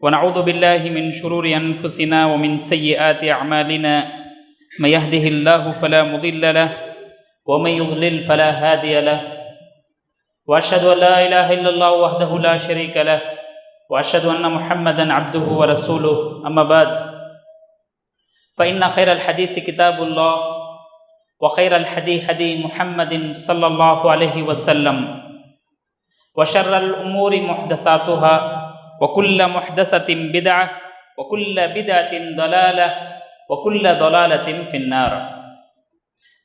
ونعوذ بالله من شرور أنفسنا ومن سيئات أعمالنا. من يهده الله فلا مضل له ومن يضلل فلا هادي له. وأشهد أن لا إله إلا الله وحده لا شريك له وأشهد أن محمدا عبده ورسوله. أما بعد فإن خير الحديث كتاب الله وخير الحديث هدي محمد صلى الله عليه وسلم. وشر الأمور محدثاتها وكل محدثة بدعة وكل بدعة ضلالة وكل ضلالة في النار.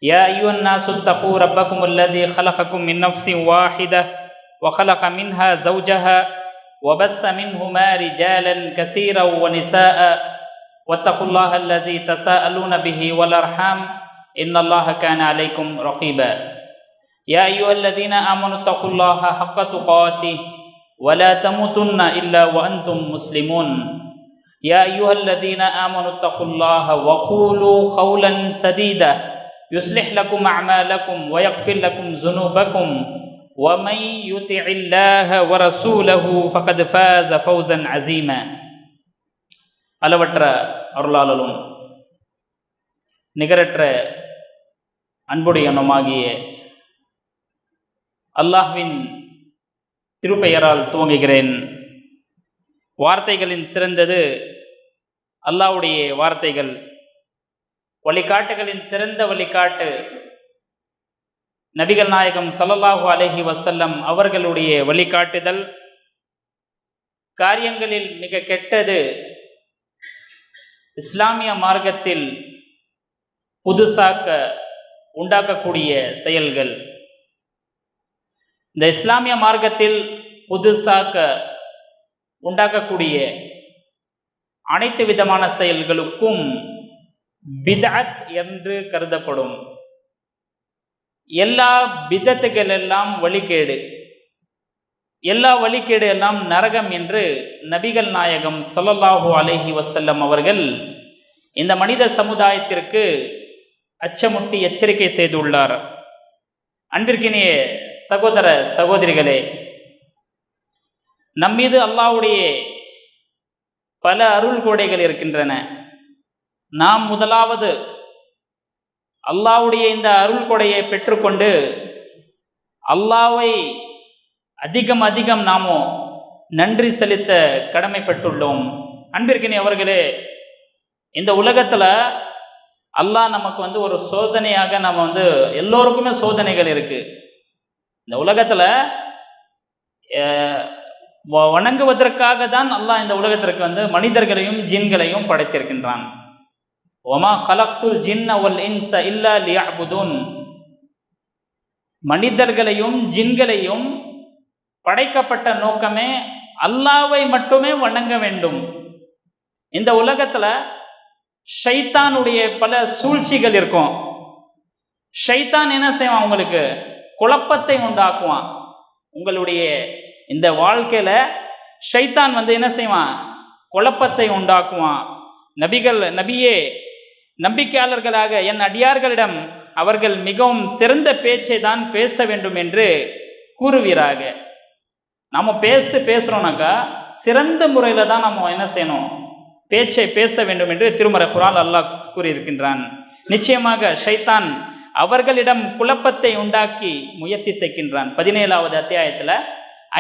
يا أيها الناس اتقوا ربكم الذي خلقكم من نفس واحدة وخلق منها زوجها وبث منهما رجالا كثيرا ونساء. واتقوا الله الذي تساءلون به والأرحام إن الله كان عليكم رقيبا. يا أيها الذين آمنوا اتقوا الله حق تقاته. ولا تموتن إلا وأنتم مسلمون يا أيها الذين آمنوا اتقوا الله وقولوا قولا سديدا يصلح لكم أعمالكم ويغفر لكم ذنوبكم ومن يطع الله ورسوله فقد فاز فوزا عظيما அளவற்ற அருளாளலும் நிகரற்ற அன்புடையனுமாகிய அல்லாஹ்வின் திருப்பெயரால் துவங்குகிறேன். வார்த்தைகளின் சிறந்தது அல்லாஹ்வுடைய வார்த்தைகள். வழிகாட்டுகளின் சிறந்த வழிகாட்டு நபிகள் நாயகம் சல்லல்லாஹு அலஹி வசல்லம் அவர்களுடைய வழிகாட்டுதல். காரியங்களில் மிக கெட்டது இஸ்லாமிய மார்க்கத்தில் புதுசாக்க உண்டாக்கக்கூடிய செயல்கள். இந்த இஸ்லாமிய மார்க்கத்தில் புதுசாக உண்டாக்கக்கூடிய அனைத்து விதமான செயல்களுக்கும் பிதத் என்று கருதப்படும். எல்லா பிதத்துகள் எல்லாம் வழிகேடு. எல்லா வழிகேடு எல்லாம் நரகம் என்று நபிகள் நாயகம் சொல்லல்லாஹூ அலஹி வசல்லம் அவர்கள் இந்த மனித சமுதாயத்திற்கு அச்சமுட்டி எச்சரிக்கை செய்துள்ளார். அன்பிற்கினிய சகோதர சகோதரிகளே நம்மீது அல்லாஹ்வுடைய பல அருள் கோடைகள் இருக்கின்றன. நாம் முதலாவது அல்லாஹ்வுடைய இந்த அருள் கொடையை பெற்றுக்கொண்டு அல்லாவை அதிகம் அதிகம் நாமோ நன்றி செலுத்த கடமைப்பட்டுள்ளோம். அன்பிற்கினி அவர்களே இந்த உலகத்தில் அல்லாஹ் நமக்கு வந்து ஒரு சோதனையாக நம்ம வந்து எல்லோருக்குமே சோதனைகள் இருக்குது இந்த உலகத்தில் வணங்குவதற்காக தான் அல்லாஹ் இந்த உலகத்திற்கு வந்து மனிதர்களையும் ஜின்களையும் படைத்திருக்கின்றான். ஒமா ஹலஃப்துல் ஜின் அவல் இன்ச இல்லா லியாபுதுன் மனிதர்களையும் ஜின்களையும் படைக்கப்பட்ட நோக்கமே அல்லாவை மட்டுமே வணங்க வேண்டும். இந்த உலகத்தில் ஷைத்தானுடைய பல சூழ்ச்சிகள் இருக்கும். ஷைத்தான் என்ன செய்வான் அவங்களுக்கு குழப்பத்தை உண்டாக்குவான். உங்களுடைய இந்த வாழ்க்கையில் ஷைத்தான் வந்து என்ன செய்வான்? குழப்பத்தை உண்டாக்குவான். நபிகள் நபியே நம்பிக்கையாளர்களாக என் அடியார்களிடம் அவர்கள் மிகவும் சிறந்த பேச்சை தான் பேச வேண்டும் என்று கூறுவீராக. நம்ம பேச பேசுகிறோம்னாக்கா சிறந்த முறையில் தான் நம்ம என்ன செய்யணும்? பேச்சை பேச வேண்டும் என்று திருமறை குரால் அல்லாஹ் கூறியிருக்கின்றான். நிச்சயமாக ஷைத்தான் அவர்களிடம் குழப்பத்தை உண்டாக்கி முயற்சி செய்கின்றான். பதினேழாவது அத்தியாயத்தில்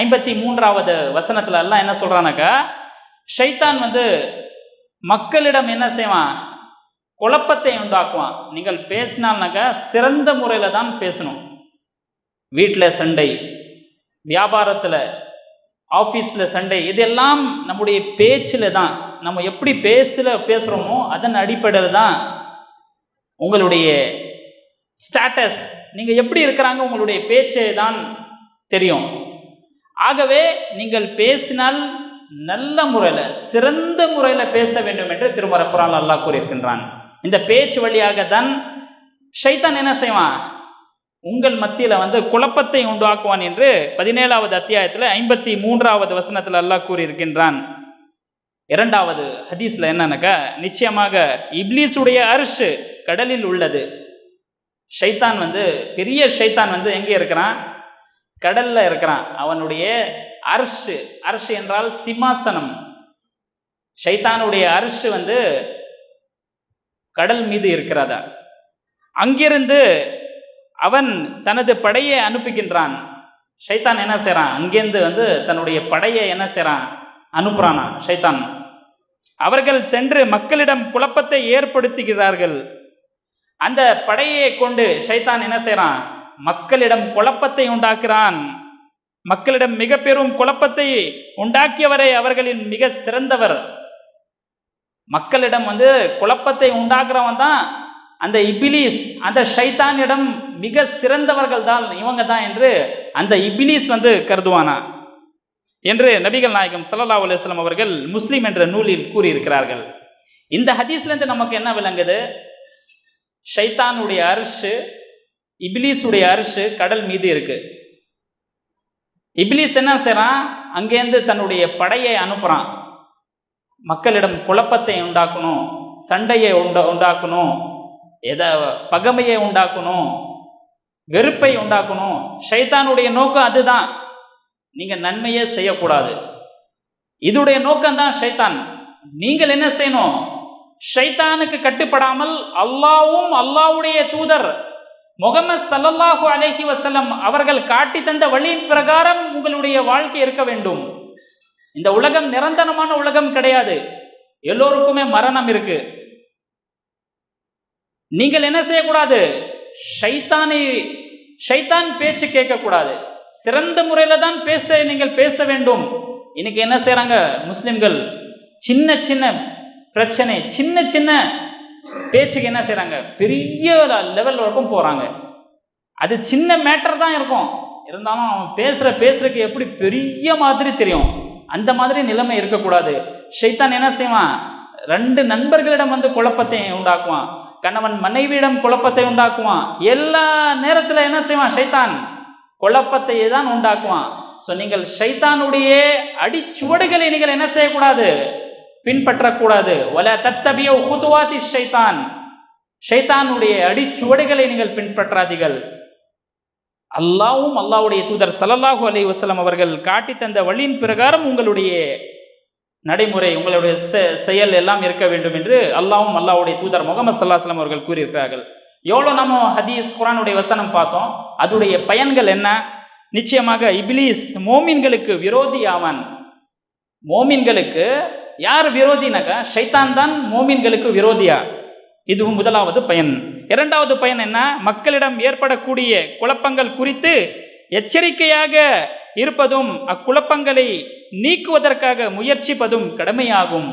ஐம்பத்தி மூன்றாவது வசனத்துல எல்லாம் என்ன சொல்கிறானாக்கா ஷைத்தான் வந்து மக்களிடம் என்ன செய்வான்? குழப்பத்தை உண்டாக்குவான். நீங்கள் பேசினால்னாக்கா சிறந்த முறையில் தான் பேசணும். வீட்டில் சண்டை வியாபாரத்தில் ஆஃபீஸில் சண்டை இதெல்லாம் நம்முடைய பேச்சில் தான். நம்ம எப்படி பேசல பேசுகிறோமோ அதன் அடிப்படையில் தான் உங்களுடைய ஸ்டேட்டஸ் நீங்கள் எப்படி இருக்கிறாங்க உங்களுடைய பேச்சே தான் தெரியும். ஆகவே நீங்கள் பேசினால் நல்ல முறையில் சிறந்த முறையில் பேச வேண்டும் என்று திருமறை குரான் அல்லாஹ் கூறியிருக்கின்றான். இந்த பேச்சு வழியாக தான் ஷைத்தான் என்ன செய்வான்? உங்கள் மத்தியில் வந்து குழப்பத்தை உண்டாக்குவான் என்று பதினேழாவது அத்தியாயத்தில் ஐம்பத்தி மூன்றாவது வசனத்தில் அல்லாஹ் கூறியிருக்கின்றான். இரண்டாவது ஹதீஸில் என்னன்னாக்கா நிச்சயமாக இப்லீஸுடைய அரிசு கடலில் உள்ளது. ஷைத்தான் வந்து பெரிய ஷைத்தான் வந்து எங்கே இருக்கிறான்? கடலில் இருக்கிறான். அவனுடைய அரசு அரசு என்றால் சிம்மாசனம். ஷைத்தானுடைய அரசு வந்து கடல் மீது இருக்கிறதா? அங்கிருந்து அவன் தனது படையை அனுப்புகின்றான். ஷைத்தான் என்ன செய்கிறான் அங்கேருந்து வந்து தன்னுடைய படையை என்ன செய்கிறான் அனுப்புறானா ஷைத்தான். அவர்கள் சென்று மக்களிடம் குழப்பத்தை ஏற்படுத்துகிறார்கள். அந்த படையை கொண்டு ஷைத்தான் என்ன செய்கிறான் மக்களிடம் குழப்பத்தை உண்டாக்குறான். மக்களிடம் மிக பெரும் குழப்பத்தை உண்டாக்கியவரை அவர்களின் மிக சிறந்தவர். மக்களிடம் வந்து குழப்பத்தை உண்டாக்குறவன் தான் அந்த இபிலிஸ் அந்த ஷைத்தானிடம் மிக சிறந்தவர்கள் தான் இவங்க தான் என்று அந்த இபிலிஸ் வந்து கருதுவானா? என்று நபிகள் நாயகம் சல்லா அலைஹி அவர்கள் முஸ்லீம் என்ற நூலில் கூறியிருக்கிறார்கள். இந்த ஹதீஸ்லேருந்து நமக்கு என்ன விளங்குது? ஷைத்தானுடைய அரிசு இபிலிஸுடைய அரிசு கடல் மீது இருக்கு. இபிலிஸ் என்ன செய்கிறான் அங்கேருந்து தன்னுடைய படையை அனுப்புகிறான் மக்களிடம் குழப்பத்தை உண்டாக்கணும் சண்டையை உண்ட உண்டாக்கணும் எதை பகமையை உண்டாக்கணும் வெறுப்பை உண்டாக்கணும். ஷைத்தானுடைய நோக்கம் அதுதான். நீங்கள் நன்மையே செய்யக்கூடாது. இதுடைய நோக்கம்தான் ஷைத்தான். நீங்கள் என்ன செய்யணும்? ஷைத்தானுக்கு கட்டுப்படாமல் அல்லாவும் அல்லாவுடைய தூதர் முகமது சல்லல்லாஹு அலைஹி வசலம் அவர்கள் காட்டி தந்த வழியின் பிரகாரம் உங்களுடைய வாழ்க்கை இருக்க வேண்டும். இந்த உலகம் நிரந்தரமான உலகம் கிடையாது. எல்லோருக்குமே மரணம் இருக்கு. நீங்கள் என்ன செய்யக்கூடாது? ஷைத்தானை ஷைத்தான் பேச்சு கேட்கக்கூடாது. சிறந்த முறையில் தான் பேச நீங்கள் பேச வேண்டும். இன்னைக்கு என்ன செய்கிறாங்க முஸ்லிம்கள் சின்ன சின்ன பிரச்சனை. சின்ன சின்ன பேச்சுக்கு என்ன செய்கிறாங்க பெரிய லெவல் வரைக்கும் போகிறாங்க அது சின்ன மேட்டர் தான் இருக்கும். இருந்தாலும் அவன் பேசுகிற பேசுறதுக்கு எப்படி பெரிய மாதிரி தெரியும்? அந்த மாதிரி நிலைமை இருக்கக்கூடாது. ஷைத்தான் என்ன செய்வான்? ரெண்டு நண்பர்களிடம் வந்து குழப்பத்தை உண்டாக்குவான். கணவன் மனைவியிடம் குழப்பத்தை உண்டாக்குவான். எல்லா நேரத்தில் என்ன செய்வான்? ஷைத்தான் குழப்பத்தையே தான் உண்டாக்குவான். ஸோ நீங்கள் ஷைத்தானுடைய அடிச்சுவடுகளை நீங்கள் என்ன செய்யக்கூடாது? பின்பற்றக்கூடாது. ஒல தத்தபிய ஹுதுவாதி ஷைத்தான் ஷைத்தானுடைய அடிச்சுவடுகளை நீங்கள் பின்பற்றாதீர்கள். அல்லாவும் அல்லாவுடைய தூதர் சல்லல்லாஹு அலை வசலம் அவர்கள் காட்டி தந்த வழியின் பிரகாரம் உங்களுடைய நடைமுறை உங்களுடைய செ- செயல் எல்லாம் இருக்க வேண்டும் என்று அல்லாவும் அல்லாவுடைய தூதர் முகமது சல்லாஹ்லம் அவர்கள் கூறியிருக்கிறார்கள். எவ்வளோ நம்ம ஹதீஸ் குரானுடைய வசனம் பார்த்தோம் அதுடைய பயன்கள் என்ன? நிச்சயமாக இப்லீஸ் மோமின்களுக்கு விரோதி ஆவான் மோமின்களுக்கு யார் விரோதினாக்கா? ஷைத்தான் தான் மோமின்களுக்கு விரோதியா? இதுவும் முதலாவது பயன். இரண்டாவது பயன் என்ன? மக்களிடம் ஏற்படக்கூடிய குழப்பங்கள் குறித்து எச்சரிக்கையாக இருப்பதும் அக்குழப்பங்களை நீக்குவதற்காக முயற்சிப்பதும் கடமையாகும்.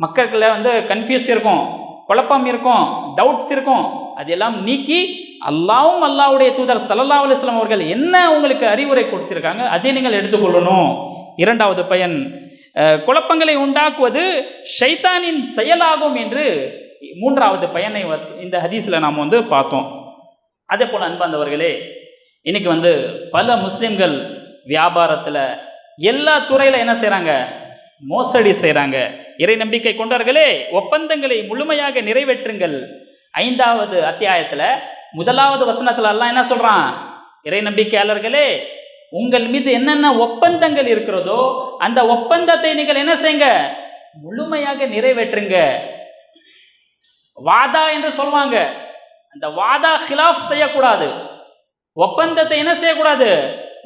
மக்கள்களை வந்து கன்ஃபியூஸ் இருக்கும் குழப்பம் இருக்கும் டவுட்ஸ் இருக்கும். அதெல்லாம் நீக்கி அல்லாவும் அல்லாவுடைய தூதர் சல்லா அலுவலாம் அவர்கள் என்ன உங்களுக்கு அறிவுரை கொடுத்திருக்காங்க? அதை நீங்கள் எடுத்துக்கொள்ளணும். இரண்டாவது பயன். குழப்பங்களை உண்டாக்குவது ஷைத்தானின் செயலாகும் என்று மூன்றாவது பயனை இந்த ஹதீஸில் நாம் வந்து பார்த்தோம். அதே போல் அன்பாந்தவர்களே இன்றைக்கி வந்து பல முஸ்லீம்கள் வியாபாரத்தில் எல்லா துறையில் என்ன செய்கிறாங்க மோசடி செய்கிறாங்க இறை நம்பிக்கை கொண்டவர்களே ஒப்பந்தங்களை முழுமையாக நிறைவேற்றுங்கள். ஐந்தாவது அத்தியாயத்தில் முதலாவது வசனத்தில் எல்லாம் என்ன சொல்கிறான் இறை நம்பிக்கையாளர்களே உங்கள் மீது என்னென்ன ஒப்பந்தங்கள் இருக்கிறதோ அந்த ஒப்பந்தத்தை நீங்கள் என்ன செய்யுங்க? முழுமையாக நிறைவேற்றுங்க. வாதா என்று சொல்லுவாங்க அந்த வாதா ஹிலாஃப் செய்யக்கூடாது. ஒப்பந்தத்தை என்ன செய்யக்கூடாது?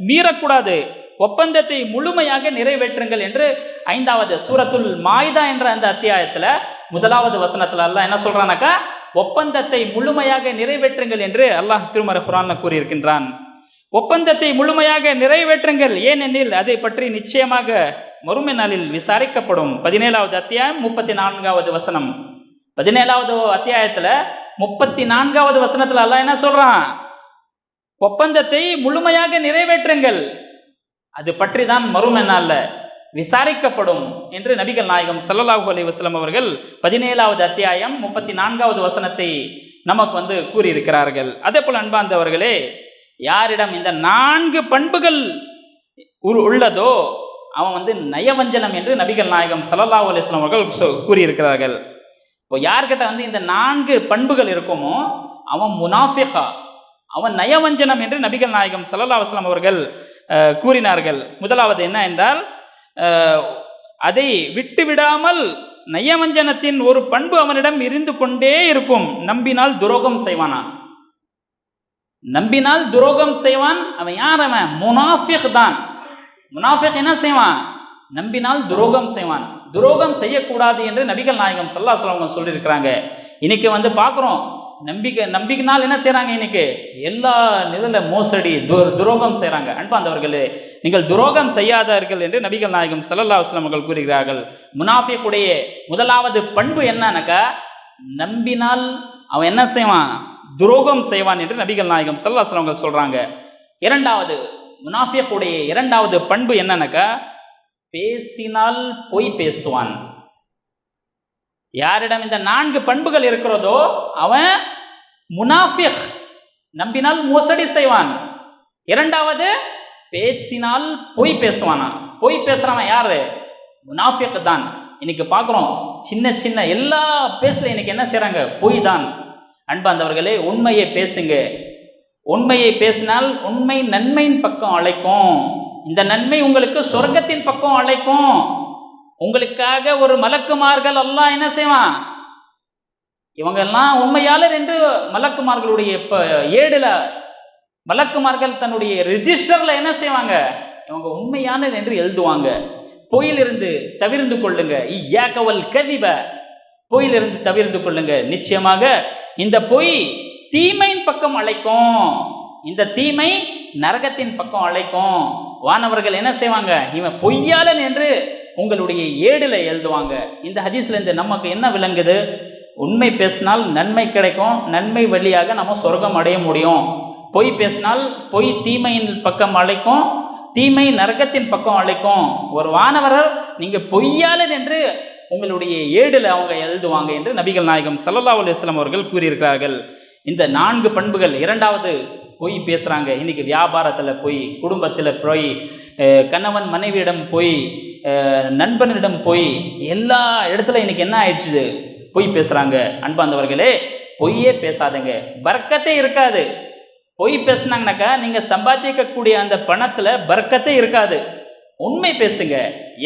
மீறக்கூடாது. ஒப்பந்தத்தை முழுமையாக நிறைவேற்றுங்கள் என்று ஐந்தாவது சூரத்துல் மாய்தா என்ற அந்த அத்தியாயத்தில் முதலாவது வசனத்தில் எல்லாம் என்ன சொல்றானாக்கா? ஒப்பந்தத்தை முழுமையாக நிறைவேற்றுங்கள் என்று அல்லாஹ் திருமறை குரான்ல கூறியிருக்கின்றான். ஒப்பந்தத்தை முழுமையாக நிறைவேற்றுங்கள். ஏனெனில் அதை பற்றி நிச்சயமாக மறுமை நாளில் விசாரிக்கப்படும். பதினேழாவது அத்தியாயம் முப்பத்தி நான்காவது வசனம். பதினேழாவது அத்தியாயத்தில் முப்பத்தி நான்காவது வசனத்தில் அல்ல என்ன சொல்றான்? ஒப்பந்தத்தை முழுமையாக நிறைவேற்றுங்கள். அது பற்றி தான் மறுமை நாளில் விசாரிக்கப்படும் என்று நபிகள் நாயகம் சல்லல்லாஹு அலி வஸ்லம் அவர்கள் பதினேழாவது அத்தியாயம் முப்பத்தி நான்காவது வசனத்தை நமக்கு வந்து கூறியிருக்கிறார்கள். அதே போல் அன்பார்ந்தவர்களே யாரிடம் இந்த நான்கு பண்புகள் உரு- உள்ளதோ அவன் வந்து நயவஞ்சனம் என்று நபிகள் நாயகம் சல்லல்லா அலிஸ்லாம் அவர்கள் கூறியிருக்கிறார்கள். இப்போ யார்கிட்ட வந்து இந்த நான்கு பண்புகள் இருக்குமோ அவன் முனாஃபிகா அவன் நயவஞ்சனம் என்று நபிகள் நாயகம் சல்லல்லா அலுவலாம் அவர்கள் கூறினார்கள். முதலாவது என்ன என்றால் அதை விட்டு விடாமல் நயவஞ்சனத்தின் ஒரு பண்பு அவனிடம் இருந்து கொண்டே இருக்கும். நம்பினால் துரோகம் செய்வானான் நம்பினால் துரோகம் செய்வான் அவன் யார் அவன்? முனாஃபிக் தான். முனாஃபிக் என்ன செய்வான்? நம்பினால் துரோகம் செய்வான். துரோகம் செய்யக்கூடாது என்று நபிகள் நாயகம் சல்லா அவங்க சொல்லியிருக்கிறாங்க. இன்னைக்கு வந்து பார்க்குறோம் நம்பிக்கை நம்பிக்கைனால் என்ன செய்கிறாங்க இன்னைக்கு? எல்லா நிலையில் மோசடி து துரோகம் செய்கிறாங்க அன்பாந்தவர்களே நீங்கள் துரோகம் செய்யாதார்கள் என்று நபிகள் நாயகம் சல்லல்லா அலைஹி அவர்கள் கூறுகிறார்கள். முனாஃபிக்குடைய முதலாவது பண்பு என்னன்னாக்கா நம்பினால் அவன் என்ன செய்வான்? துரோகம் செய்வான் என்று நபிகள் நாயகம் ஸல்லல்லாஹு அலைஹி சொல்கிறாங்க இரண்டாவது முனாஃபியக்குடைய இரண்டாவது பண்பு என்னன்னாக்கா பேசினால் பொய் பேசுவான். யாரிடம் இந்த நான்கு பண்புகள் இருக்கிறதோ அவன் முனாஃபிக் நம்பினால் மோசடி செய்வான். இரண்டாவது பேசினால் பொய் பேசுவானா? பொய் பேசுகிறவன் யாரு? முனாஃபிக் தான். இன்னைக்கு பார்க்குறோம் சின்ன சின்ன எல்லா பேசல இன்னைக்கு என்ன செய்கிறாங்க பொய் தான். அன்பாந்தவர்களே உண்மையை பேசுங்க. உண்மையை பேசினால் உண்மை நன்மையின் பக்கம் அழைக்கும். இந்த நன்மை உங்களுக்கு சொர்க்கத்தின் பக்கம் அழைக்கும். உங்களுக்காக ஒரு மலக்குமார்கள் அல்லா என்ன செய்வான்? இவங்கெல்லாம் உண்மையாளர் என்று மலக்குமார்களுடைய இப்போ ஏடுல மலக்குமார்கள் தன்னுடைய ரிஜிஸ்டர்ல என்ன செய்வாங்க? இவங்க உண்மையானது என்று எழுதுவாங்க. பொயிலிருந்து தவிர்ந்து கொள்ளுங்க. இய்யாக்கவல் கதிப. பொயிலிருந்து தவிர்ந்து கொள்ளுங்க. நிச்சயமாக இந்த பொய் தீமையின் பக்கம் அழைக்கும். இந்த தீமை நரகத்தின் பக்கம் அழைக்கும். வானவர்கள் என்ன செய்வாங்க? இவன் பொய்யாளன் என்று உங்களுடைய ஏடுல எழுதுவாங்க. இந்த ஹதீஸ்ல இருந்து நமக்கு என்ன விளங்குது? உண்மை பேசினால் நன்மை கிடைக்கும். நன்மை வழியாக நம்ம சொர்க்கம் அடைய முடியும். பொய் பேசினால் பொய் தீமையின் பக்கம் அழைக்கும். தீமை நரகத்தின் பக்கம் அழைக்கும். ஒரு வானவரர் நீங்க பொய்யாளன் என்று உங்களுடைய ஏடில் அவங்க எழுதுவாங்க என்று நபிகள் நாயகம் ஸல்லல்லாஹு அலுவலாம் அவர்கள் கூறியிருக்கிறார்கள். இந்த நான்கு பண்புகள் இரண்டாவது பொய் பேசுகிறாங்க இன்றைக்கி வியாபாரத்தில் பொய் குடும்பத்தில் பொய் கணவன் மனைவியிடம் பொய் நண்பனிடம் பொய் எல்லா இடத்துல இன்னைக்கு என்ன ஆயிடுச்சு பொய் பேசுகிறாங்க அன்பாந்தவர்களே பொய்யே பேசாதங்க. பறக்கத்தே இருக்காது. பொய் பேசுனாங்கனாக்கா நீங்கள் சம்பாதிக்கக்கூடிய அந்த பணத்தில் பறக்கத்தே இருக்காது. உண்மை பேசுங்க.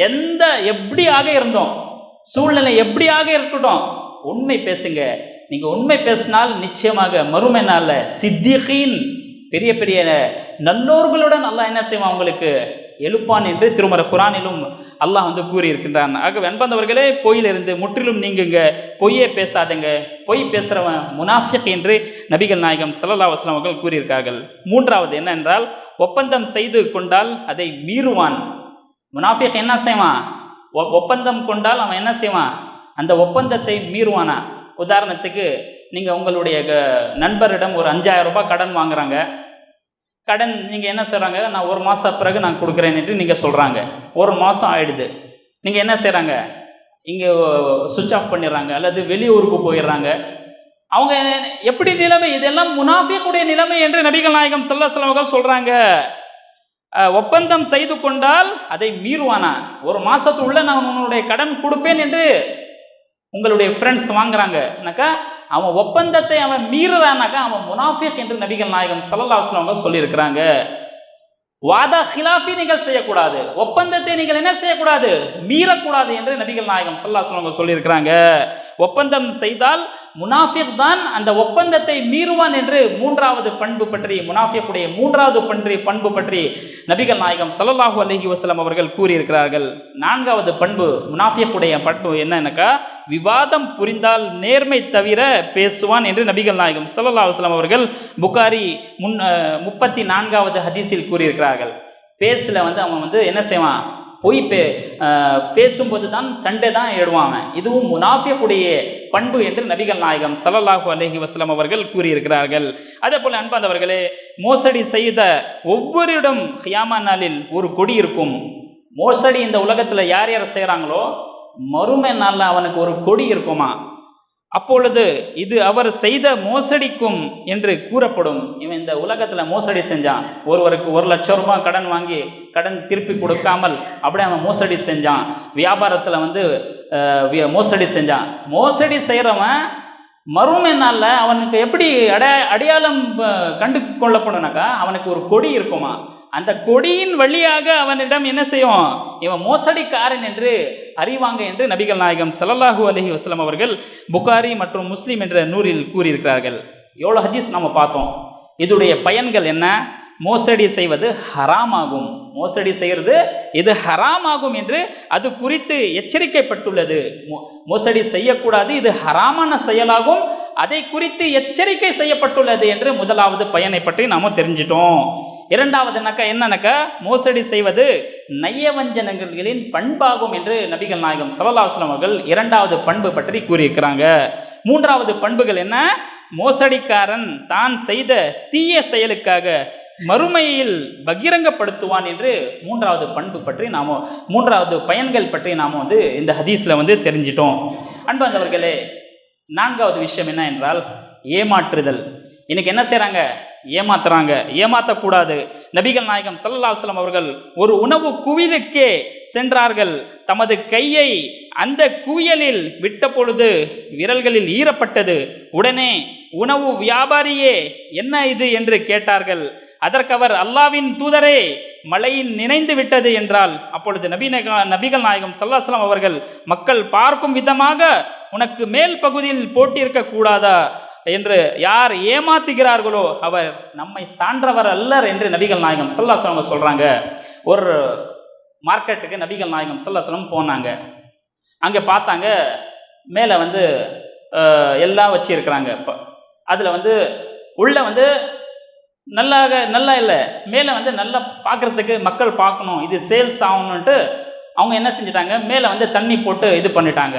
எந்த எப்படியாக இருந்தோம்? சூழ்நிலை எப்படியாக இருக்கட்டும்? உண்மை பேசுங்க. நீங்கள் உண்மை பேசினால் நிச்சயமாக மறுமை நாளில் சித்திகின் பெரிய பெரிய நல்லோர்களுடன் அல்லாஹ் என்ன செய்வான் உங்களுக்கு எழுப்பான் என்று திருமர குரானிலும் அல்லாஹ் வந்து கூறியிருக்கின்றான். ஆக வெண்பந்தவர்களே பொய்யிலிருந்து முற்றிலும் நீங்குங்க. பொய்யே பேசாதங்க. பொய் பேசுகிறவன் முனாஃபிக் என்று நபிகள் நாயகம் சல்லல்லா வஸ்லாம் அவர்கள் கூறியிருக்கார்கள். மூன்றாவது என்னென்றால் ஒப்பந்தம் செய்து கொண்டால் அதை மீறுவான். முனாஃபிக் என்ன செய்வான்? ஒப்பந்தம் கொண்டால் அவன் என்ன செய்வான்? அந்த ஒப்பந்தத்தை மீறுவானா? உதாரணத்துக்கு நீங்கள் உங்களுடைய க- நண்பரிடம் ஒரு அஞ்சாயிரம் ரூபாய் கடன் வாங்குறாங்க. கடன் நீங்கள் என்ன செய்கிறாங்க நான் ஒரு மாதம் பிறகு நான் கொடுக்குறேன் என்று நீங்கள் சொல்கிறாங்க ஒரு மாதம் ஆகிடுது நீங்கள் என்ன செய்கிறாங்க இங்கே சுவிட்ச் ஆஃப் பண்ணிடுறாங்க. அல்லது வெளியூருக்கு போயிடுறாங்க. அவங்க எப்படி நிலைமை? இதெல்லாம் முனாஃபியக்கூடிய நிலைமை என்று நபிகள் நாயகம் செல்ல செலவுகள் சொல்கிறாங்க ஒப்பந்தம் செய்து கொண்டால் அதை மீறுவானா? ஒரு மாதத்துக்குள்ளே நான் உன்னுடைய கடன் கொடுப்பேன் என்று உங்களுடைய ஃப்ரெண்ட்ஸ் வாங்குறாங்கனாக்கா அவன் ஒப்பந்தத்தை அவன் மீறுறானாக்கா அவன் முனாஃபிக் என்று நபிகள் நாயகம் ஸல்லல்லாஹு அலைஹி சொல்லியிருக்கிறாங்க. வாதா ஹிலாஃபி நீங்கள் செய்யக்கூடாது. ஒப்பந்தத்தை நீங்கள் என்ன செய்யக்கூடாது? மீறக்கூடாது என்று நபிகள் நாயகம் சல்லாஸ்லாம் சொல்லியிருக்கிறாங்க. ஒப்பந்தம் செய்தால் முனாஃபிக் தான் அந்த ஒப்பந்தத்தை மீறுவான் என்று மூன்றாவது பண்பு பற்றி முனாஃபிக்குடைய மூன்றாவது பன்றி பண்பு பற்றி நபிகள் நாயகம் சல்லாஹூ அலஹி வசலம் அவர்கள் கூறியிருக்கிறார்கள். நான்காவது பண்பு முனாஃபிக்குடைய பண்பு என்னன்னாக்கா விவாதம் புரிந்தால் நேர்மை தவிர பேசுவான் என்று நபிகள் நாயகம் சல்லல்லா வஸ்லாம் அவர்கள் புகாரி முன் முப்பத்தி நான்காவது ஹதீஸில் கூறியிருக்கிறார்கள். பேசில் வந்து அவன் வந்து என்ன செய்வான்? பொய் பே பேசும்போது தான் சண்டை தான் ஏடுவான் அவன். இதுவும் முனாஃபியக்குடைய பண்பு என்று நபிகள் நாயகம் சல்லல்லாஹு அலஹி வஸ்லம் அவர்கள் கூறியிருக்கிறார்கள். அதே போல் அன்பாந்தவர்களே மோசடி செய்த ஒவ்வொருடம் ஹியாமா நாளில் ஒரு கொடி இருக்கும். மோசடி இந்த உலகத்தில் யார் யார் செய்கிறாங்களோ மறுமை நாளில் அவனுக்கு ஒரு கொடி இருக்குமா? அப்பொழுது இது அவர் செய்த மோசடிக்கும் என்று கூறப்படும். இவன் இந்த உலகத்தில் மோசடி செஞ்சான். ஒருவருக்கு ஒரு லட்சம் ரூபாய் கடன் வாங்கி கடன் திருப்பி கொடுக்காமல் அப்படியே அவன் மோசடி செஞ்சான். வியாபாரத்தில் வந்து மோசடி செஞ்சான். மோசடி செய்கிறவன் மறுமை நாளில் அவனுக்கு எப்படி அடையா அடையாளம் கண்டு கொள்ளப்படும்னாக்கா அவனுக்கு ஒரு கொடி இருக்குமா? அந்த கொடியின் வழியாக அவனிடம் என்ன செய்யும் இவன் மோசடிக்காரன் என்று அறிவாங்க என்று நபிகள் நாயகம் ஸல்லல்லாஹு அலஹி வஸ்லம் அவர்கள் புகாரி மற்றும் முஸ்லீம் என்ற நூறில் கூறியிருக்கிறார்கள். எவ்வளோ ஹதீஸ் நம்ம பார்த்தோம். இதனுடைய பயன்கள் என்ன? மோசடி செய்வது ஹராமாகும். மோசடி செய்கிறது இது ஹராமாகும் என்று அது குறித்து எச்சரிக்கைப்பட்டுள்ளது. மோ- மோசடி செய்யக்கூடாது. இது ஹராமான செயலாகும். அதை குறித்து எச்சரிக்கை செய்யப்பட்டுள்ளது என்று முதலாவது பயனை பற்றி நாம தெரிஞ்சிட்டோம். இரண்டாவதுனாக்கா என்னன்னாக்கா மோசடி செய்வது. நயவஞ்சனங்களின் பண்பாகும் என்று நபிகள் நாயகம் ஸல்லல்லாஹு அவர்கள் இரண்டாவது பண்பு பற்றி கூறியிருக்கிறாங்க. மூன்றாவது பண்புகள் என்ன? மோசடிக்காரன் தான் செய்த தீய செயலுக்காக மறுமையில் பகிரங்கப்படுத்துவான் என்று மூன்றாவது பண்பு பற்றி நாம் மூன்றாவது பயன்கள் பற்றி நாம் வந்து இந்த ஹதீஸில் வந்து தெரிஞ்சிட்டோம். அன்பந்தவர்களே நான்காவது விஷயம் என்ன என்றால் ஏமாற்றுதல். இன்னைக்கு என்ன செய்கிறாங்க ஏமாத்துறாங்க. ஏமாற்றக்கூடாது நபிகள் நாயகம் ஸல்லல்லாஹு அலைஹி அவர்கள் ஒரு உணவு குவிலுக்கே சென்றார்கள். தமது கையை அந்த குவியலில் விட்ட பொழுது விரல்களில் ஈரப்பட்டது. உடனே உணவு வியாபாரியே என்ன இது? என்று கேட்டார்கள். அதற்கவர் அல்லாவின் தூதரே மழையில் நினைந்து விட்டது என்றால் அப்பொழுது நபீன நபிகள் நாயகம் சல்லாஸ்லாம் அவர்கள் மக்கள் பார்க்கும் விதமாக உனக்கு மேல் பகுதியில் போட்டிருக்க கூடாதா என்று யார் ஏமாத்துகிறார்களோ அவர் நம்மை சான்றவர் அல்லர் என்று நபிகள் நாயகம் சல்லாசலம் அவங்க சொல்கிறாங்க ஒரு மார்க்கெட்டுக்கு நபிகள் நாயகம் சல்லாசலம் போனாங்க. அங்கே பார்த்தாங்க மேலே வந்து எல்லாம் வச்சிருக்கிறாங்க. இப்போ அதில் வந்து உள்ளே வந்து நல்லாக நல்லா இல்லை. மேலே வந்து நல்லா பார்க்குறதுக்கு மக்கள் பார்க்கணும். இது சேல்ஸ் ஆகணுன்ட்டு அவங்க என்ன செஞ்சிட்டாங்க? மேலே வந்து தண்ணி போட்டு இது பண்ணிட்டாங்க.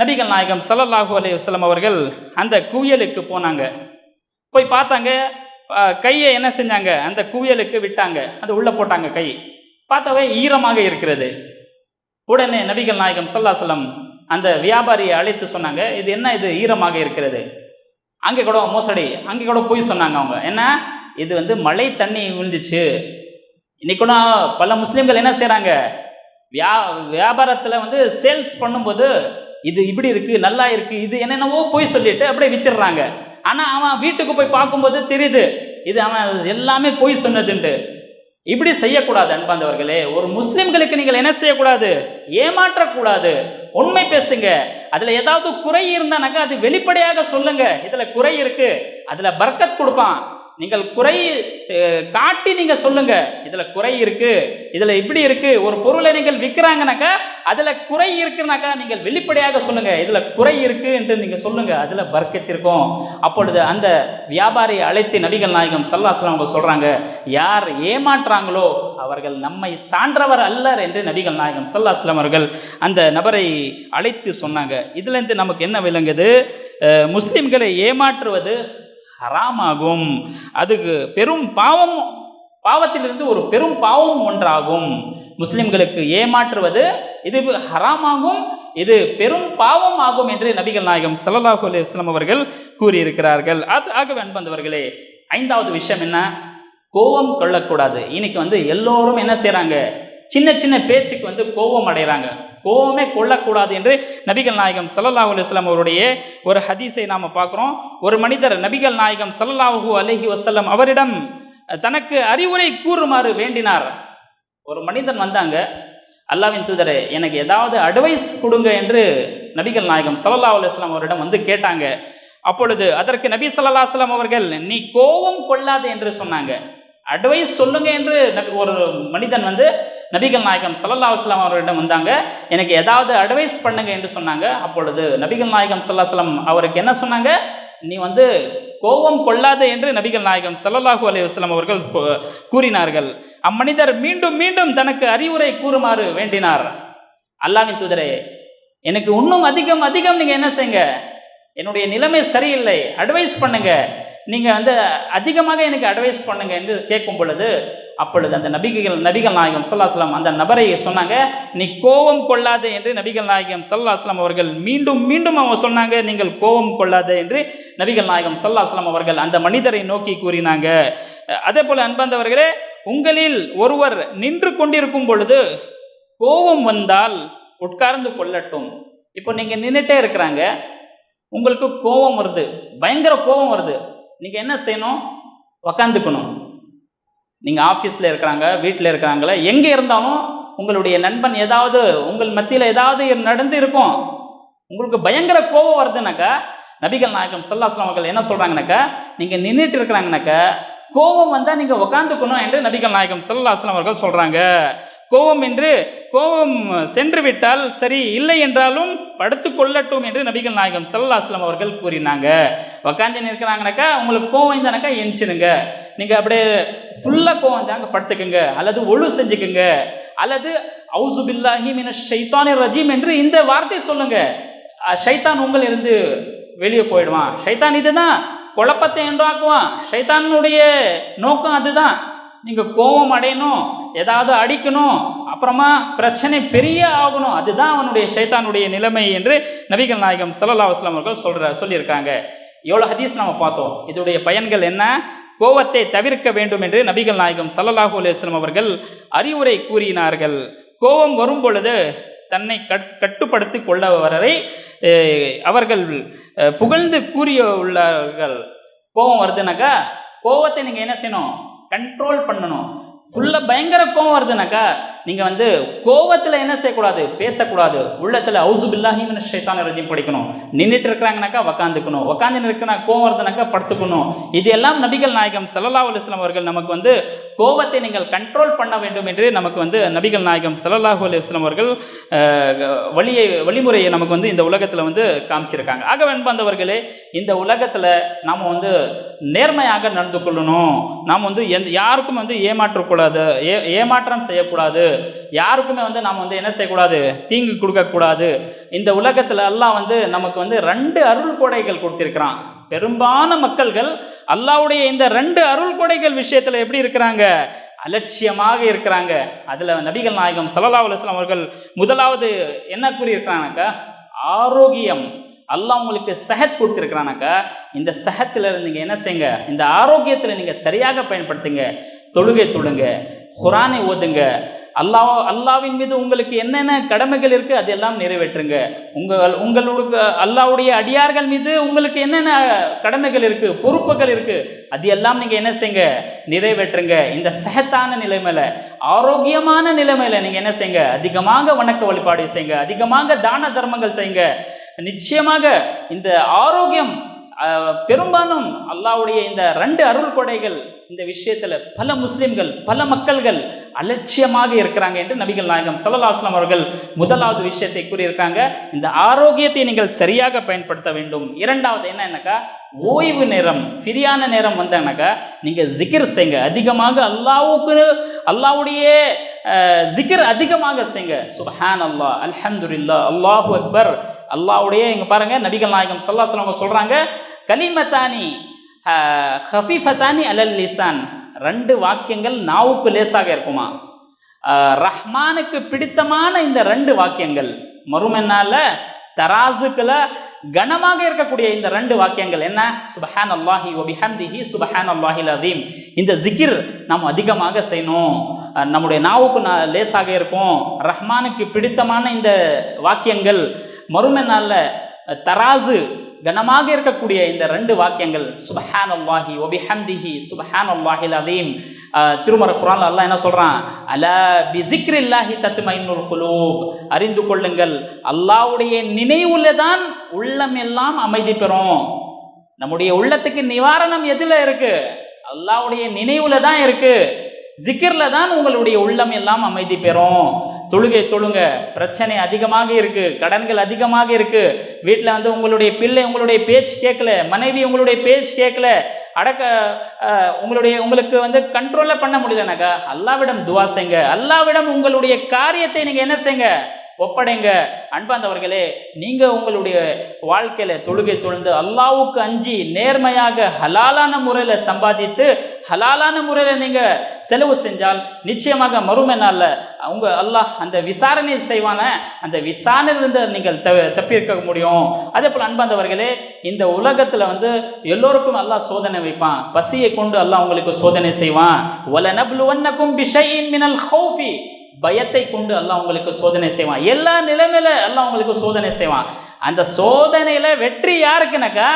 நபிகள் நாயகம் சல்லல்லாஹூ அலைஹி அவர்கள் அந்த குவியலுக்கு போனாங்க. போய் பார்த்தாங்க கையை என்ன செஞ்சாங்க? அந்த குவியலுக்கு விட்டாங்க. அது உள்ளே போட்டாங்க கை. பார்த்தாவே ஈரமாக இருக்கிறது. உடனே நபிகள் நாயகம் சல்லா சலம் அந்த வியாபாரியை அழைத்து சொன்னாங்க இது என்ன இது? ஈரமாக இருக்கிறது. அங்கே கூட மோசடி அங்கே கூட போய் சொன்னாங்க அவங்க. என்ன? இது வந்து மழை தண்ணி விழுந்துச்சு. இன்னைக்கு கூட பல முஸ்லீம்கள் என்ன செய்கிறாங்க வியா வியாபாரத்தில் வந்து சேல்ஸ் பண்ணும்போது இது இப்படி இருக்குது நல்லா இருக்குது இது என்னென்னவோ போய் சொல்லிட்டு அப்படியே வித்துடுறாங்க. ஆனால் அவன் வீட்டுக்கு போய் பார்க்கும்போது தெரியுது இது அவன் எல்லாமே போய் சொன்னதுண்டு. இப்படி செய்யக்கூடாது அன்பாந்தவர்களே ஒரு முஸ்லிம்களுக்கு நீங்கள் என்ன செய்யக்கூடாது? ஏமாற்றக்கூடாது. உண்மை பேசுங்க. அதில் ஏதாவது குறை இருந்தானாக்கா அது வெளிப்படையாக சொல்லுங்க. இதில் குறை இருக்கு அதில் பர்க்கத் கொடுப்பான். நீங்கள் குறை காட்டி நீங்கள் சொல்லுங்க. இதில் குறை இருக்கு இதில் இப்படி இருக்கு. ஒரு பொருளை நீங்கள் விற்கிறாங்கனாக்கா அதில் குறை இருக்குனாக்கா நீங்கள் வெளிப்படையாக சொல்லுங்கள் இதில் குறை இருக்கு என்று நீங்கள் சொல்லுங்கள் அதில் வர்க்கத்திற்கும் அப்பொழுது அந்த வியாபாரியை அழைத்து நபிகள் நாயகம் சல்லாஸ்லாம் அவங்க சொல்கிறாங்க யார் ஏமாற்றாங்களோ அவர்கள் நம்மை சான்றவர் அல்லர் என்று நபிகள் நாயகம் சல்லாஸ்லாம் அவர்கள் அந்த நபரை அழைத்து சொன்னாங்க. இதுலேருந்து நமக்கு என்ன விளங்குது? முஸ்லீம்களை ஏமாற்றுவது ஹராமாகும். அதுக்கு பெரும் பாவம் பாவத்திலிருந்து ஒரு பெரும் பாவம் ஒன்றாகும். முஸ்லிம்களுக்கு ஏமாற்றுவது இது ஹராமாகும் இது பெரும் பாவம் ஆகும் என்று நபிகள் நாயகம் சல்லாஹூ அலி இஸ்லாம் அவர்கள் கூறியிருக்கிறார்கள். அது ஆகவே அன்பந்தவர்களே ஐந்தாவது விஷயம் என்ன? கோபம் கொள்ளக்கூடாது. இன்னைக்கு வந்து எல்லோரும் என்ன செய்கிறாங்க சின்ன சின்ன பேச்சுக்கு வந்து கோபம் அடைகிறாங்க கோபமே கொள்ளக்கூடாது என்று நபிகள் நாயகம் சல்லல்லாஹூ அலுவலாம் அவருடைய ஒரு ஹதீஸை நாம் பார்க்குறோம். ஒரு மனிதர் நபிகள் நாயகம் ஸல்லல்லாஹு அலஹி வசல்லம் அவரிடம் தனக்கு அறிவுரை கூறுமாறு வேண்டினார். ஒரு மனிதன் வந்தாங்க அல்லாவின் தூதரே எனக்கு ஏதாவது அட்வைஸ் கொடுங்க என்று நபிகள் நாயகம் சல்லா அலுவலாம் அவரிடம் வந்து கேட்டாங்க. அப்பொழுது அதற்கு நபி சல்லா சலாம் அவர்கள் நீ கோபம் கொள்ளாது என்று சொன்னாங்க. அட்வைஸ் சொல்லுங்க என்று ஒரு மனிதன் வந்து நபிகள் நாயகம் சல்லா அலைஹி அவரிடம் வந்தாங்க. எனக்கு ஏதாவது அட்வைஸ் பண்ணுங்க என்று சொன்னாங்க. அப்பொழுது நபிகள் நாயகம் சல்லா சலாம் அவருக்கு என்ன சொன்னாங்க? நீ வந்து கோபம் கொள்ளாதே என்று நபிகள் நாயகம் சல்லல்லாஹூ அலைஹி அவர்கள் கூறினார்கள். அம்மனிதர் மீண்டும் மீண்டும் தனக்கு அறிவுரை கூறுமாறு வேண்டினார். அல்லாவின் தூதரே எனக்கு இன்னும் அதிகம் அதிகம் நீங்கள் என்ன செய்யுங்க? என்னுடைய நிலைமை சரியில்லை. அட்வைஸ் பண்ணுங்க. நீங்கள் வந்து அதிகமாக எனக்கு அட்வைஸ் பண்ணுங்க என்று கேட்கும் பொழுது அப்பொழுது அந்த நபிகள் நபிகள் நாயகம் சல்லாஸ்லாம் அந்த நபரை சொன்னாங்க நீ கோபம் கொள்ளாதே என்று நபிகள் நாயகம் சல்லாஸ்லாம் அவர்கள் மீண்டும் மீண்டும் அவங்க சொன்னாங்க நீங்கள் கோபம் கொள்ளாதே என்று நபிகள் நாயகம் சல்லாஸ்லாம் அவர்கள் அந்த மனிதரை நோக்கி கூறினாங்க. அதே போல் அன்பந்தவர்களே உங்களில் ஒருவர் நின்று கொண்டிருக்கும் பொழுது கோபம் வந்தால் உட்கார்ந்து கொள்ளட்டும். இப்போ நீங்கள் நின்றுட்டே இருக்கிறாங்க உங்களுக்கு கோபம் வருது பயங்கர கோபம் வருது. நீங்கள் என்ன செய்யணும்? உக்காந்துக்கணும். நீங்கள் ஆஃபீஸில் இருக்கிறாங்க வீட்டில் இருக்கிறாங்களே எங்கே இருந்தாலும் உங்களுடைய நண்பன் ஏதாவது உங்கள் மத்தியில் ஏதாவது நடந்து இருக்கும். உங்களுக்கு பயங்கர கோபம் வருதுனாக்கா நபிகள் நாயகம் சல்லாஸ்லாம் அவர்கள் என்ன சொல்கிறாங்கனாக்கா நீங்கள் நின்றுட்டு இருக்கிறாங்கனாக்கா கோபம் வந்தால் நீங்கள் உக்காந்துக்கணும் என்று நபிகள் நாயகம் சல்லாஸ்லாம் அவர்கள் சொல்கிறாங்க கோபம் என்று கோபம் சென்று விட்டால் சரி இல்லை என்றாலும் படுத்து கொள்ளட்டும் என்று நபிகள் நாயகம் சல்லாஸ்லாம் அவர்கள் கூறினாங்க. உக்காந்து நிற்கிறாங்கனாக்கா உங்களுக்கு கோவம் இருந்தானாக்கா எஞ்சிருங்க நீங்கள் அப்படியே ஃபுல்லாக கோவம் இருந்தாங்க படுத்துக்குங்க. அல்லது ஒழு செஞ்சுக்குங்க. அல்லது அவுசுபில்லாஹி மின ஷைத்தானி ரஜீம் என்று இந்த வார்த்தை சொல்லுங்க. ஷைத்தான் உங்கள் இருந்து வெளியே போயிடுவான். ஷைத்தான் இதுதான். குழப்பத்தை உண்டாக்குவான். ஷைத்தானுடைய நோக்கம் அதுதான். நீங்கள் கோபம் அடையணும் ஏதாவது அடிக்கணும் அப்புறமா பிரச்சனை பெரிய ஆகணும். அதுதான் அவனுடைய ஷைத்தானுடைய நிலைமை என்று நபிகள் நாயகம் சல்லா வஸ்லாம் அவர்கள் சொல்கிற சொல்லியிருக்காங்க. எவ்வளோ ஹதீஸ் நம்ம பார்த்தோம். இதோடைய பயன்கள் என்ன? கோவத்தை தவிர்க்க வேண்டும் என்று நபிகள் நாயகம் சல்லல்லாஹூ அலுவலம் அவர்கள் அறிவுரை கூறினார்கள். கோபம் வரும் பொழுது தன்னை கட் கட்டுப்படுத்தி கொள்ளவரை அவர்கள் புகழ்ந்து கூறிய உள்ளார்கள் கோபம் வருதுனாக்கா கோவத்தை நீங்கள் என்ன செய்யணும்? கண்ட்ரோல் பண்ணணும். ஃபுல்லாக பயங்கர கோபம் வருதுனாக்கா நீங்கள் வந்து கோவத்தில் என்ன செய்யக்கூடாது? பேசக்கூடாது. உள்ளத்தில் அவுசு பில்லாஹிமின் ஷைத்தான ரஜிம் படிக்கணும். நின்றுட்டு இருக்கிறாங்கனாக்கா உக்காந்துக்கணும். உக்காந்து இருக்கிற கோவம் வருதுனாக்கா படுத்துக்கணும். இது எல்லாம் நபிகள் நாயகம் சல்லல்லா அலுவலாம் அவர்கள் நமக்கு வந்து கோவத்தை நீங்கள் கண்ட்ரோல் பண்ண வேண்டும் என்று நமக்கு வந்து நபிகள் நாயகம் சல்லல்லாஹு அலுவலாம் அவர்கள் வழியை வழிமுறையை நமக்கு வந்து இந்த உலகத்தில் வந்து காமிச்சிருக்காங்க. ஆக வெண்பந்தவர்களே இந்த உலகத்தில் நாம் வந்து நேர்மையாக நடந்து கொள்ளணும். நாம் வந்து எந்த யாருக்கும் வந்து ஏமாற்றக்கூடாது. ஏ ஏமாற்றம் செய்யக்கூடாது. யாருக்குமே வந்து நாம் வந்து என்ன செய்யக்கூடாது? தீங்கு கொடுக்கக்கூடாது. இந்த உலகத்தில் எல்லாம் வந்து நமக்கு வந்து ரெண்டு அருள் கொடைகள் கொடுத்துருக்குறான். பெரும்பான மக்கள்கள் அல்லாவுடைய இந்த ரெண்டு அருள் கொடைகள் விஷயத்தில் எப்படி இருக்கிறாங்க? அலட்சியமாக இருக்கிறாங்க. அதில் நபிகள் நாயகம் சலல்லா அலுவலாம் அவர்கள் முதலாவது என்ன கூறியிருக்கிறாங்கக்கா ஆரோக்கியம். அல்லாஹ் உங்களுக்கு சஹத் கொடுத்துருக்கிறானாக்கா? இந்த சஹத்தில் நீங்கள் என்ன செய்யுங்க? இந்த ஆரோக்கியத்தில் நீங்கள் சரியாக பயன்படுத்துங்க. தொழுகை தொழுங்க குரானை ஓதுங்க. அல்லாஹ் அல்லாவின் மீது உங்களுக்கு என்னென்ன கடமைகள் இருக்குது அதெல்லாம் நிறைவேற்றுங்க. உங்கள் உங்களுக்கு அல்லாவுடைய அடியார்கள் மீது உங்களுக்கு என்னென்ன கடமைகள் இருக்குது பொறுப்புகள் இருக்குது அது எல்லாம் நீங்கள் என்ன செய்யுங்க? நிறைவேற்றுங்க. இந்த சகத்தான நிலைமையில் ஆரோக்கியமான நிலைமையில் நீங்கள் என்ன செய்யுங்க? அதிகமாக வணக்க வழிபாடு செய்யுங்க. அதிகமாக தான தர்மங்கள் செய்யுங்க. நிச்சயமாக இந்த ஆரோக்கியம் பெரும்பாலும் அல்லாவுடைய இந்த ரெண்டு அருள் கொடைகள் இந்த விஷயத்தில் பல முஸ்லிம்கள் பல மக்கள்கள் அலட்சியமாக இருக்கிறாங்க என்று நபிகள் நாயகம் சல்லாஸ்லாம் அவர்கள் முதலாவது விஷயத்தை கூறியிருக்காங்க. இந்த ஆரோக்கியத்தை நீங்கள் சரியாக பயன்படுத்த வேண்டும். இரண்டாவது என்னன்னாக்கா ஓய்வு நேரம் ஃப்ரீயான நேரம் வந்தாங்கனாக்கா நீங்கள் ஜிகிர் செய்யுங்க. அதிகமாக அல்லாவுக்கு அல்லாவுடைய அஹ், ஜிகிர் அதிகமாக செய்யுங்க. சுஹான் அல்லாஹ் அல்ஹம்துல்லா அல்லாஹு அக்பர். அல்லாவுடைய இங்கே பாருங்கள் நபிகள் நாயகம் சல்லாஸ்லாம் சொல்கிறாங்க கலிமத்தானி ஹஃபீஃபத்தானி அலல் லிசான் ரெண்டு வாக்கியங்கள் நாவுக்கு லேசாக இருக்குமா? ரஹ்மானுக்கு பிடித்தமான இந்த ரெண்டு வாக்கியங்கள். மறுமென்னால தராசுக்குல கனமாக இருக்கக்கூடிய இந்த ரெண்டு வாக்கியங்கள் என்ன? சுபஹான் அல்லாஹி ஒபிஹம்திஹி சுபஹான் அல்லாஹில் அதீம் இந்த ஜிகிர் நாம் அதிகமாக செய்யணும். நம்முடைய நாவுக்கு நான் லேசாக இருக்கும். ரஹ்மானுக்கு பிடித்தமான இந்த வாக்கியங்கள் மறுமை நாளில் தராசு கனமாக இருக்கக்கூடிய இந்த ரெண்டு வாக்கியங்கள் சுபஹான் அல்லாஹி ஒபிஹம்திஹி சுபஹான் அல்லாஹில் அதீம் திருமர குரான் அல்லாஹ் என்ன சொல்கிறான் அலா பிசிக்ரில்லாஹி தத்துமைனுல் குலூப் அறிந்து கொள்ளுங்கள் அல்லாவுடைய நினைவுல தான் உள்ளம் எல்லாம் அமைதி பெறும். நம்முடைய உள்ளத்துக்கு நிவாரணம் எதில் இருக்கு? அல்லாவுடைய நினைவுல தான் இருக்கு. ஜிக்கிரில் தான் உங்களுடைய உள்ளம் எல்லாம் அமைதி பெறும். தொழுகை தொழுங்க. பிரச்சனை அதிகமாக இருக்கு. கடன்கள் அதிகமாக இருக்கு. வீட்டில் வந்து உங்களுடைய பிள்ளை உங்களுடைய பேச்சு கேட்கல. மனைவி உங்களுடைய பேச்சு கேட்கல. அடக்க உங்களுடைய உங்களுக்கு வந்து கண்ட்ரோலில் பண்ண முடியலனாக்கா அல்லாவிடம் துவா செய்யுங்க அல்லாவிடம் உங்களுடைய காரியத்தை நீங்கள் என்ன செய்யுங்க ஒப்படைங்க. அன்பாந்தவர்களே நீங்க உங்களுடைய வாழ்க்கையில தொழுகை தொழுந்து அல்லாவுக்கு அஞ்சி நேர்மையாக ஹலாலான முறையில் சம்பாதித்து ஹலாலான முறையில் நீங்க செலவு செஞ்சால் நிச்சயமாக மறுமை நாளில் அவங்க அல்லாஹ் அந்த விசாரணை செய்வான அந்த விசாரணையிலிருந்து நீங்கள் த தப்பியிருக்க முடியும். அதே போல் அன்பாந்தவர்களே இந்த உலகத்தில் வந்து எல்லோருக்கும் அல்லாஹ் சோதனை வைப்பான். பசியை கொண்டு அல்லாஹ் உங்களுக்கு சோதனை செய்வான். ஒல நப்லுவன்னக்கும் பிஷையின் மினல் ஹௌஃபி பயத்தை கொண்டு அல்லாஹ் உங்களுக்கு சோதனை செய்வான். எல்லா நிலைமையில அல்லாஹ் உங்களுக்கு சோதனை செய்வான். அந்த சோதனையில வெற்றி யாருக்குனாக்கா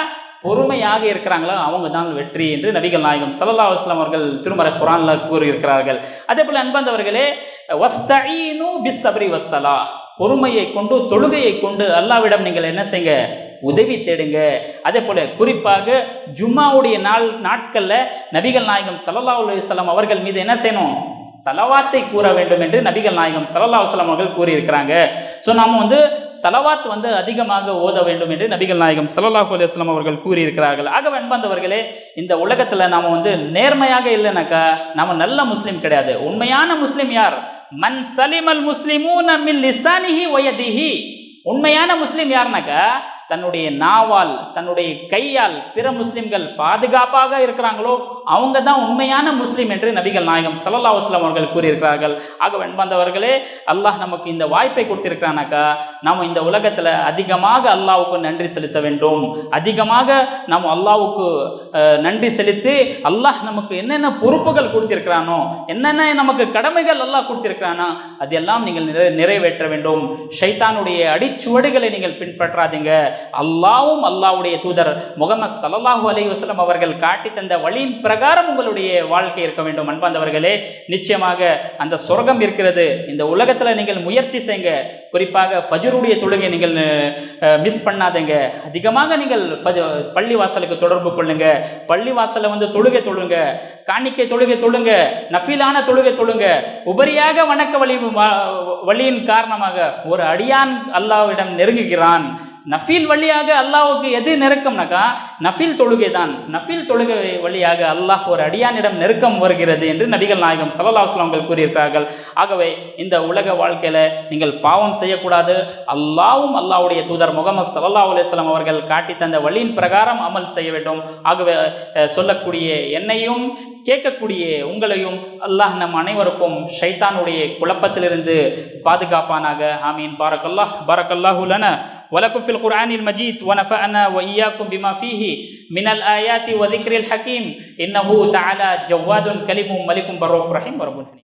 பொறுமையாக இருக்கிறாங்களோ அவங்க தான் வெற்றி என்று நபிகள் நாயகம் சல்லா அலுவலாம் அவர்கள் திருமறை குரான்ல கூறியிருக்கிறார்கள். அதே போல அன்பந்தவர்களே வஸ்தஈனு பிஸ்ஸப்ரி வஸ்ஸலா பொறுமையை கொண்டு தொழுகையை கொண்டு அல்லாவிடம் நீங்கள் என்ன செய்யுங்க? உதவி தேடுங்க. அதே போல குறிப்பாக ஜும்மாவுடைய நாள் நாட்களில் நபிகள் நாயகம் சல்லா அலுவலாம் அவர்கள் மீது என்ன செய்யணும்? சலவாத்தை கூற வேண்டும் என்று நபிகள் நாயகம் சல்லா அலுவலாம் அவர்கள் கூறியிருக்கிறாங்க. ஸோ நாம் வந்து சலவாத் வந்து அதிகமாக ஓத வேண்டும் என்று நபிகள் நாயகம் சல்லாஹ் அலுவலாம் அவர்கள் கூறியிருக்கிறார்கள். ஆக அன்பந்தவர்களே இந்த உலகத்தில் நாம் வந்து நேர்மையாக இல்லைனாக்கா நாம் நல்ல முஸ்லீம் கிடையாது. உண்மையான முஸ்லீம் யார்? மன் சலிமல் முஸ்லிமூன் நம்மில் லிசானிஹி ஒயதிஹி உண்மையான முஸ்லீம் யாருனாக்கா? தன்னுடைய நாவால் தன்னுடைய கையால் பிற முஸ்லிம்கள் பாதுகாப்பாக இருக்கிறாங்களோ அவங்க தான் உண்மையான முஸ்லீம் என்று நபிகள் நாயகம் சல்லா வஸ்லாம் அவர்கள் கூறியிருக்கிறார்கள். ஆக வெண்பந்தவர்களே அல்லாஹ் நமக்கு இந்த வாய்ப்பை கொடுத்திருக்கிறானாக்கா நாம் இந்த உலகத்தில் அதிகமாக அல்லாவுக்கு நன்றி செலுத்த வேண்டும். அதிகமாக நாம் அல்லாவுக்கு நன்றி செலுத்தி அல்லாஹ் நமக்கு என்னென்ன பொறுப்புகள் கொடுத்திருக்கிறானோ என்னென்ன நமக்கு கடமைகள் அல்லாஹ் கொடுத்திருக்கிறானோ அதெல்லாம் நீங்கள் நிறை நிறைவேற்ற வேண்டும். ஷைத்தானுடைய அடிச்சுவடுகளை நீங்கள் பின்பற்றாதீங்க. அல்லாவும் அல்லாவுடைய தூதர் முகமது சல்லல்லாஹு அலைஹி அவர்கள் காட்டி தந்த வழியின் பிரகாரம் உங்களுடைய வாழ்க்கை இருக்க வேண்டும். அன்பாந்தவர்களே நிச்சயமாக அந்த சொர்க்கம் இருக்கிறது. இந்த உலகத்தில் நீங்கள் முயற்சி செய்யுங்க. குறிப்பாக ஃபஜருடைய தொழுகை நீங்கள் மிஸ் பண்ணாதீங்க. அதிகமாக நீங்கள் பள்ளி வாசலுக்கு தொடர்பு கொள்ளுங்க. பள்ளி வாசலில் வந்து தொழுகை தொழுங்க. காணிக்கை தொழுகை தொழுங்க. நஃபிலான தொழுகை தொழுங்க. உபரியாக வணக்க வழி வ- வழியின் காரணமாக ஒரு அடியான் அல்லாவிடம் நெருங்குகிறான். நஃபீல் வழியாக அல்லாஹுக்கு எது நெருக்கம்னாக்கா நஃபீல் தொழுகை தான் நஃபீல் தொழுகை வழியாக அல்லாஹ் ஒரு அடியானிடம் நெருக்கம் வருகிறது என்று நபிகள் நாயகம் ஸல்லல்லாஹு அலைஹி கூறியிருக்கிறார்கள். ஆகவே இந்த உலக வாழ்க்கையில் நீங்கள் பாவம் செய்யக்கூடாது. அல்லாவும் அல்லாவுடைய தூதர் முகமது சல்லா அலுவலாம் அவர்கள் காட்டி தந்த வழியின் பிரகாரம் அமல் செய்ய வேண்டும். ஆகவே சொல்லக்கூடிய என்னையும் கேட்கக்கூடிய உங்களையும் அல்லாஹ் நம் அனைவருக்கும் ஷைத்தானுடைய குழப்பத்திலிருந்து பாதுகாப்பானாக. ஆமீன். பாரக்கல்லாஹ் பாரக்கல்லாஹு லனா. ولكم في القرآن المجيد ونفعنا وإياكم بما فيه من الآيات وذكر الحكيم إنه تعالى جواد كلم ملك بروف رحيم ورب